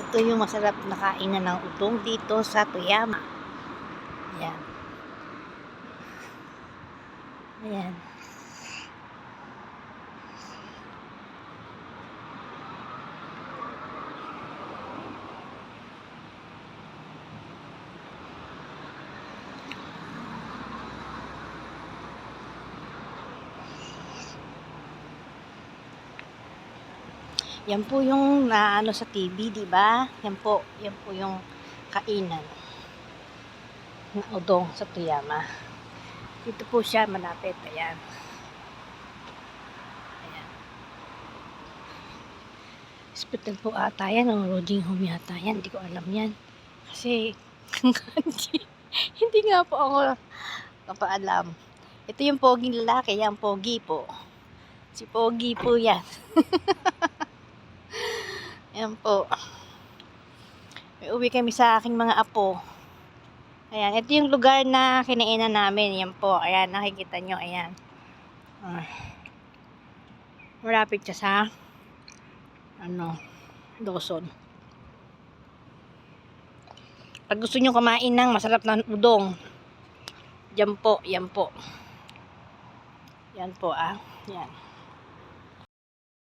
Ito yung masarap na kainan ng udong dito sa Toyama. Ayan. Ayan. Yan po yung naano sa TV, di ba? Yan po, yan po yung kainan na udong sa Toyama. Dito po siya malapit, ayan. Ayan. Hospital po ata yan, o lodging home yata yan, hindi ko alam yan. Kasi, hindi, nga po ako kapaalam. Ito yung poging lalaki, yan pogi po. Si Pogi po yan. Ayan po. May uwi kami sa aking mga apo. Ayan, ito yung lugar na kinainan namin. Yan po. Ayan, nakikita nyo. Ayan. Ah. Malapit siya sa ano, Dawson. Pag gusto nyo kumain ng masarap na udong, yan po, yan po. Yan po ah. Yan.